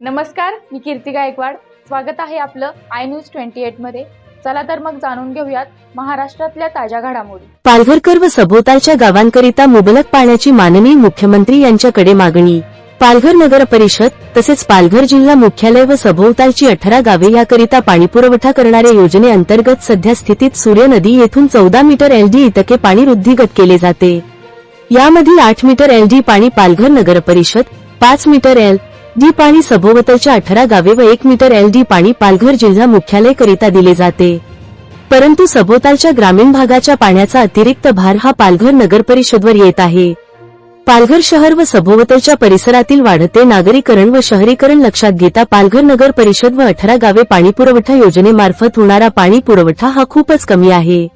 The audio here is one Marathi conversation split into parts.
नमस्कार मी कीर्ती गायकवाड. स्वागत आहे आपलं आय न्यूज ट्वेंटी एटमध्ये. चला तर मग जाणून घेऊयात महाराष्ट्रातल्या ताज्या घडामोडी. पालघरकर व सभोवतालच्या गावांकरिता मुबलक पाण्याची माननीय मुख्यमंत्री यांच्याकडे मागणी. पालघर नगर परिषद तसेच पालघर जिल्हा मुख्यालय व सभोवतालची अठरा गावे याकरिता पाणीपुरवठा करणाऱ्या योजनेअंतर्गत सध्या स्थितीत सूर्य नदी येथून चौदा मीटर एलडी इतके पाणी वृद्धीगत केले जाते. यामधील आठ मीटर एलडी पाणी पालघर नगर परिषद पाच मीटर एल डी पाणी सभोवतालच्या अठरा गावे व एक मीटर एल डी पाणी पालघर जिल्हा मुख्यालय करिता दिले जाते. परंतु सभोवतालच्या ग्रामीण भागाच्या पाण्याचा अतिरिक्त भार हा पालघर नगर परिषदवर येत आहे. पालघर शहर व सभोवतालच्या परिसरातील वाढते नागरीकरण व शहरीकरण लक्षात घेता पालघर नगर परिषद व अठरा गावे पाणीपुरवठा योजनेमार्फत होणारा पाणी पुरवठा हा खूपच कमी आहे.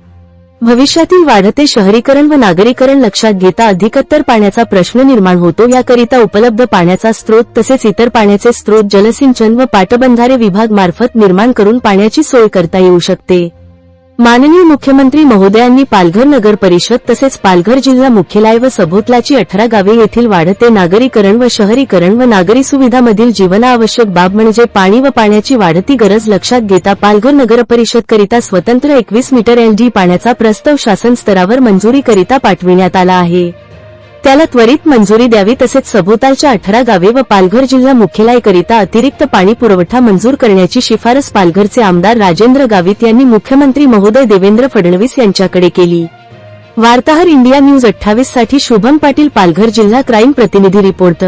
भविष्यातील वाढते शहरीकरण व नागरीकरण लक्षात घेता अधिकतर पाण्याचा प्रश्न निर्माण होतो. याकरिता उपलब्ध पाण्याचा स्रोत तसेच इतर पाण्याचे स्रोत जलसिंचन व पाटबंधारे विभाग मार्फत निर्माण करून पाण्याची सोय करता येऊ शकते. माननीय मुख्यमंत्री महोदयांनी पालघर नगर परिषद तसेच पालघर जिल्हा मुख्यालय व सभोतलाची अठरा गावे येथील वाढते नागरीकरण व शहरीकरण व नागरी सुविधामधील जीवनावश्यक बाब म्हणजे पाणी व पाण्याची वाढती गरज लक्षात घेता पालघर नगर परिषदकरिता स्वतंत्र एकवीस मीटर एलडी पाण्याचा प्रस्ताव शासन स्तरावर मंजुरीकरिता पाठविण्यात आला आहे. त्याला त्वरित मंजुरी द्यावी तसेच सभोवतालच्या अठरा गावे व पालघर जिल्हा मुख्यालयाकरिता अतिरिक्त पाणी पुरवठा मंजूर करण्याची शिफारस पालघरचे आमदार राजेंद्र गावित यांनी मुख्यमंत्री महोदय देवेंद्र फडणवीस यांच्याकडे केली. वार्ताहर इंडिया न्यूज अठ्ठावीससाठी शुभम पाटील पालघर जिल्हा क्राईम प्रतिनिधी रिपोर्ट